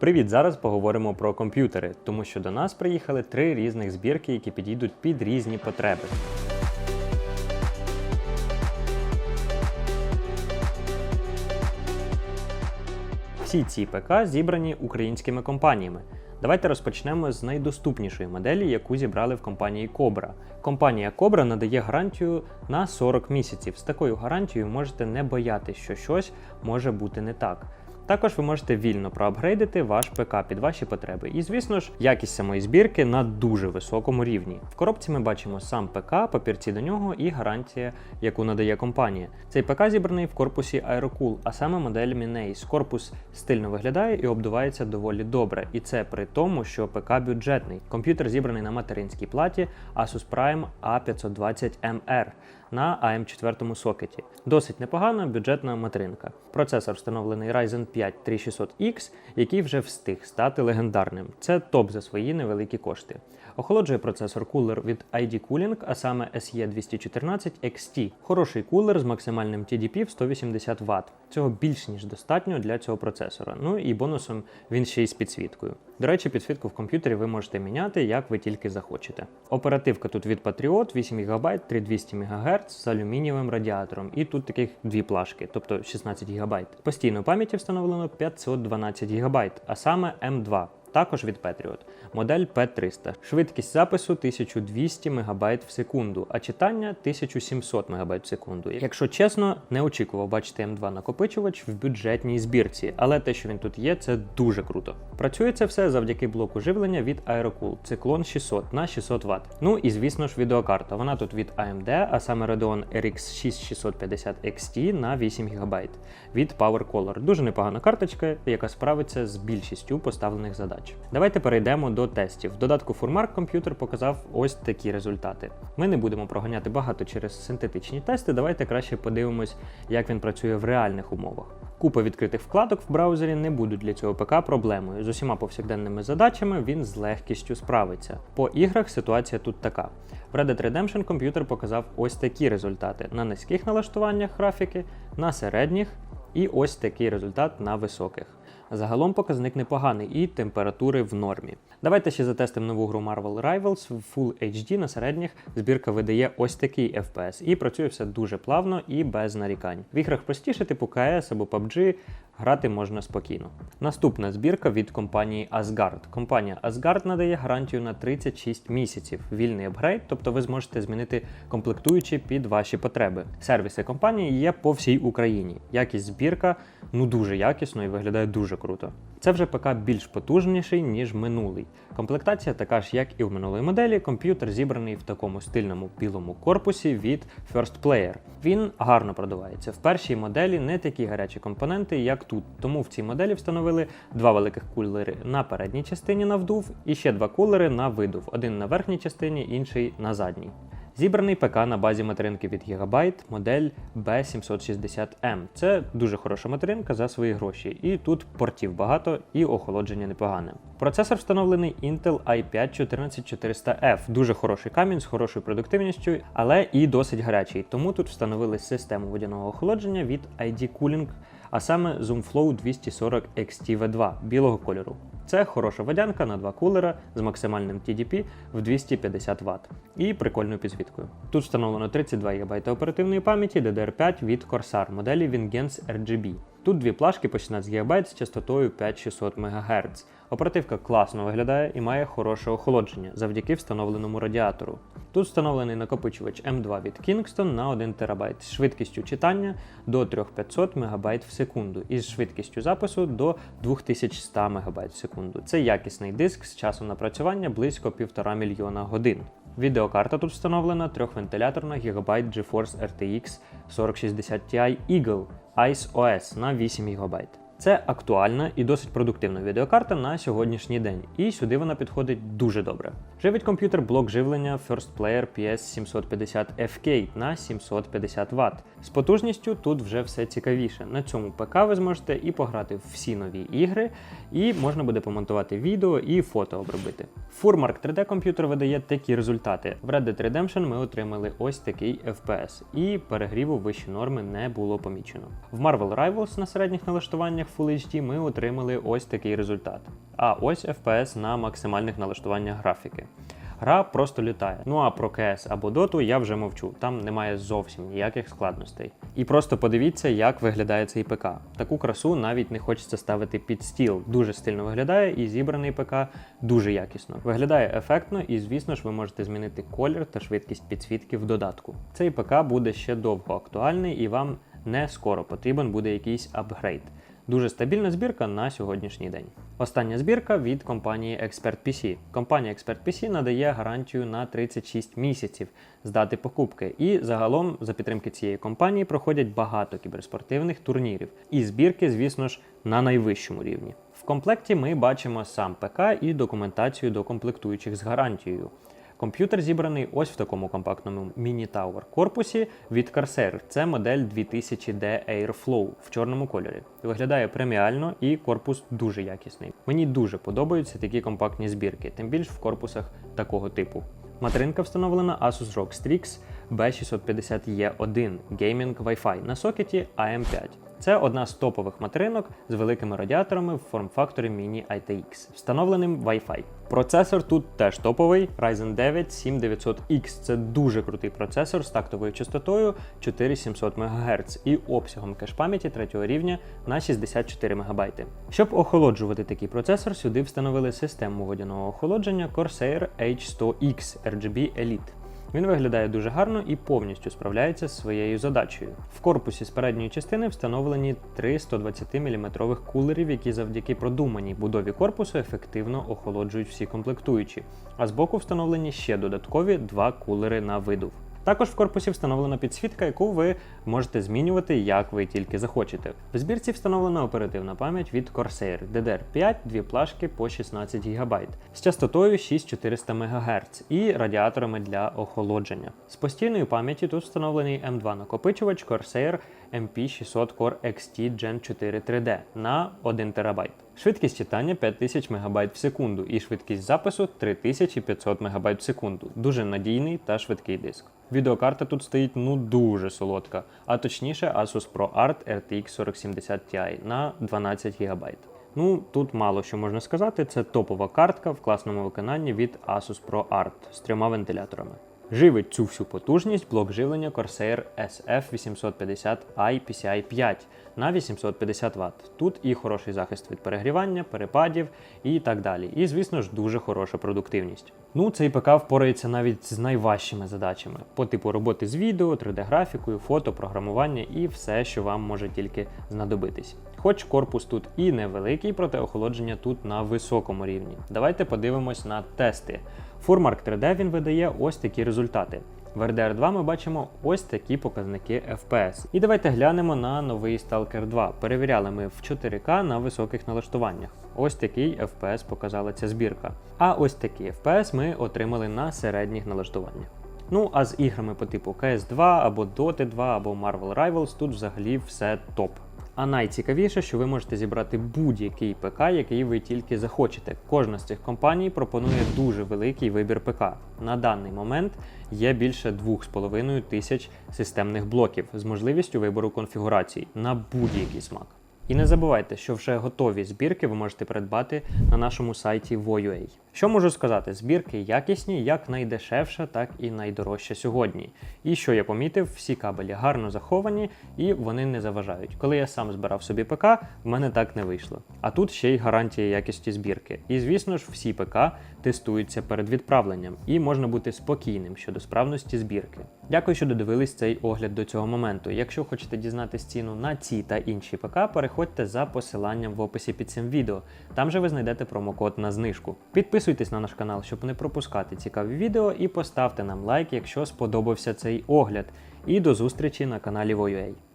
Привіт! Зараз поговоримо про комп'ютери, тому що до нас приїхали три різних збірки, які підійдуть під різні потреби. Всі ці ПК зібрані українськими компаніями. Давайте розпочнемо з найдоступнішої моделі, яку зібрали в компанії Cobra. Компанія Cobra надає гарантію на 40 місяців. З такою гарантією можете не боятися, що щось може бути не так. Також ви можете вільно проапгрейдити ваш ПК під ваші потреби. І, звісно ж, якість самої збірки на дуже високому рівні. В коробці ми бачимо сам ПК, папірці до нього і гарантія, яку надає компанія. Цей ПК зібраний в корпусі Aerocool, а саме модель Minace. Корпус стильно виглядає і обдувається доволі добре. І це при тому, що ПК бюджетний. Комп'ютер зібраний на материнській платі Asus Prime A520MR на AM4 сокеті. Досить непогана бюджетна материнка. Процесор встановлений Ryzen 5 3600X, який вже встиг стати легендарним. Це топ за свої невеликі кошти. Охолоджує процесор кулер від ID Cooling, а саме SE214 XT. Хороший кулер з максимальним TDP в 180 Вт. Цього більш ніж достатньо для цього процесора. Ну і бонусом він ще й з підсвіткою. До речі, підсвітку в комп'ютері ви можете міняти, як ви тільки захочете. Оперативка тут від Patriot 8 ГБ 3200 МГц з алюмінієвим радіатором. І тут таких дві плашки, тобто 16 ГБ. Постійно пам'яті встановлено 512 ГБ, а саме M2 також від Patriot. Модель P300. Швидкість запису 1200 МБ в секунду, а читання 1700 МБ в секунду. Якщо чесно, не очікував бачити М2 накопичувач в бюджетній збірці, але те, що він тут є, це дуже круто. Працює це все завдяки блоку живлення від Aerocool Cyclone 600 на 600 Вт. Ну і звісно ж відеокарта. Вона тут від AMD, а саме Radeon RX 6650 XT на 8 ГБ від PowerColor. Дуже непогана карточка, яка справиться з більшістю поставлених задач. Давайте перейдемо до тестів. В додатку Furmark комп'ютер показав ось такі результати. Ми не будемо проганяти багато через синтетичні тести. Давайте краще подивимось, як він працює в реальних умовах. Купа відкритих вкладок в браузері не будуть для цього ПК проблемою. З усіма повсякденними задачами він з легкістю справиться. По іграх ситуація тут така. В Red Dead Redemption комп'ютер показав ось такі результати на низьких налаштуваннях графіки, на середніх і ось такий результат на високих. Загалом показник непоганий і температури в нормі. Давайте ще затестимо нову гру Marvel Rivals в Full HD на середніх. Збірка видає ось такий FPS і працює все дуже плавно і без нарікань. В іграх простіше, типу CS або PUBG, грати можна спокійно. Наступна збірка від компанії Asgard. Компанія Asgard надає гарантію на 36 місяців. Вільний апгрейд, тобто ви зможете змінити комплектуючі під ваші потреби. Сервіси компанії є по всій Україні. Якість збірка ну дуже якісно і виглядає дуже круто. Це вже ПК більш потужніший, ніж минулий. Комплектація така ж, як і в минулої моделі. Комп'ютер зібраний в такому стильному білому корпусі від First Player. Він гарно продувається. В першій моделі не такі гарячі компоненти, як тут. Тому в цій моделі встановили два великих кулери на передній частині на вдув і ще два кулери на видув. Один на верхній частині, інший на задній. Зібраний ПК на базі материнки від Gigabyte, модель B760M. Це дуже хороша материнка за свої гроші. І тут портів багато і охолодження непогане. Процесор встановлений Intel i5 14400F. Дуже хороший камінь з хорошою продуктивністю, але і досить гарячий. Тому тут встановили систему водяного охолодження від ID Cooling, а саме ZoomFlow 240 XT-V2 білого кольору. Це хороша водянка на два кулера з максимальним TDP в 250 Вт і прикольною підсвіткою. Тут встановлено 32 ГБ оперативної пам'яті DDR5 від Corsair моделі Vingens RGB. Тут дві плашки по 16 ГБ з частотою 5600 МГц. Оперативка класно виглядає і має хороше охолодження завдяки встановленому радіатору. Тут встановлений накопичувач M2 від Kingston на 1 ТБ з швидкістю читання до 3500 МБ в секунду і з швидкістю запису до 2100 МБ в секунду. Це якісний диск з часом напрацювання близько 1,5 мільйона годин. Відеокарта тут встановлена трьохвентиляторна Gigabyte GeForce RTX 4060 Ti Eagle Ice OS на 8 ГБ. Це актуальна і досить продуктивна відеокарта на сьогоднішній день, і сюди вона підходить дуже добре. Живить комп'ютер блок живлення First Player PS750FK на 750 Вт. З потужністю тут вже все цікавіше. На цьому ПК ви зможете і пограти всі нові ігри, і можна буде помонтувати відео і фото обробити. Furmark 3D комп'ютер видає такі результати. В Red Dead Redemption ми отримали ось такий FPS, і перегріву вищі норми не було помічено. В Marvel Rivals на середніх налаштуваннях Full HD ми отримали ось такий результат. А ось FPS на максимальних налаштуваннях графіки. Гра просто літає. Ну а про CS або Dota я вже мовчу. Там немає зовсім ніяких складностей. І просто подивіться, як виглядає цей ПК. Таку красу навіть не хочеться ставити під стіл. Дуже стильно виглядає, і зібраний ПК дуже якісно. Виглядає ефектно, і звісно ж, ви можете змінити колір та швидкість підсвітки в додатку. Цей ПК буде ще довго актуальний і вам не скоро потрібен буде якийсь апгрейд. Дуже стабільна збірка на сьогоднішній день. Остання збірка від компанії Expert PC. Компанія Expert PC надає гарантію на 36 місяців з дати покупки. І загалом за підтримки цієї компанії проходять багато кіберспортивних турнірів. І збірки, звісно ж, на найвищому рівні. В комплекті ми бачимо сам ПК і документацію до комплектуючих з гарантією. Комп'ютер зібраний ось в такому компактному міні-тауер корпусі від Corsair. Це модель 2000D Airflow в чорному кольорі. Виглядає преміально і корпус дуже якісний. Мені дуже подобаються такі компактні збірки, тим більш в корпусах такого типу. Материнка встановлена Asus ROG Strix B650E1 Gaming Wi-Fi на сокеті AM5. Це одна з топових материнок з великими радіаторами в форм-факторі Mini ITX, встановленим Wi-Fi. Процесор тут теж топовий Ryzen 9 7900X. Це дуже крутий процесор з тактовою частотою 4700 МГц і обсягом кеш-пам'яті третього рівня на 64 МБ. Щоб охолоджувати такий процесор, сюди встановили систему водяного охолодження Corsair H100X RGB Elite. Він виглядає дуже гарно і повністю справляється з своєю задачею. В корпусі з передньої частини встановлені три 120 мм кулерів, які завдяки продуманій будові корпусу ефективно охолоджують всі комплектуючі. А збоку встановлені ще додаткові два кулери на видув. Також в корпусі встановлена підсвітка, яку ви можете змінювати, як ви тільки захочете. В збірці встановлена оперативна пам'ять від Corsair DDR5, дві плашки по 16 ГБ з частотою 6400 МГц і радіаторами для охолодження. З постійної пам'яті тут встановлений M2 накопичувач Corsair MP600 Core XT Gen 4 3D на 1 ТБ. Швидкість читання 5000 МБ в секунду і швидкість запису 3500 МБ в секунду. Дуже надійний та швидкий диск. Відеокарта тут стоїть ну дуже солодка, а точніше Asus ProArt RTX 4070 Ti на 12 ГБ. Ну, тут мало що можна сказати, це топова картка в класному виконанні від Asus ProArt з трьома вентиляторами. Живить цю всю потужність блок живлення Corsair SF850i PCI 5 на 850 Вт. Тут і хороший захист від перегрівання, перепадів і так далі. І, звісно ж, дуже хороша продуктивність. Ну, цей ПК впорається навіть з найважчими задачами по типу роботи з відео, 3D-графікою, фото, програмування і все, що вам може тільки знадобитись. Хоч корпус тут і невеликий, проте охолодження тут на високому рівні. Давайте подивимось на тести. Furmark 3D він видає ось такі результати. В RDR 2 ми бачимо ось такі показники FPS. І давайте глянемо на новий Stalker 2. Перевіряли ми в 4К на високих налаштуваннях. Ось такий FPS показала ця збірка. А ось такий FPS ми отримали на середніх налаштуваннях. Ну а з іграми по типу CS2 або Dota 2 або Marvel Rivals тут взагалі все топ. А найцікавіше, що ви можете зібрати будь-який ПК, який ви тільки захочете. Кожна з цих компаній пропонує дуже великий вибір ПК. На даний момент є більше 2,5 тисяч системних блоків з можливістю вибору конфігурацій на будь-який смак. І не забувайте, що вже готові збірки ви можете придбати на нашому сайті Voyua. Що можу сказати, збірки якісні як найдешевша, так і найдорожча сьогодні. І що я помітив, всі кабелі гарно заховані і вони не заважають. Коли я сам збирав собі ПК, в мене так не вийшло. А тут ще й гарантія якості збірки. І звісно ж, всі ПК тестуються перед відправленням, і можна бути спокійним щодо справності збірки. Дякую, що додивились цей огляд до цього моменту. Якщо хочете дізнатись ціну на ці та інші ПК, переходьте за посиланням в описі під цим відео. Там же ви знайдете промокод на знижку. Підписуйтесь на наш канал, щоб не пропускати цікаві відео, і поставте нам лайк, якщо сподобався цей огляд. І до зустрічі на каналі Voyua.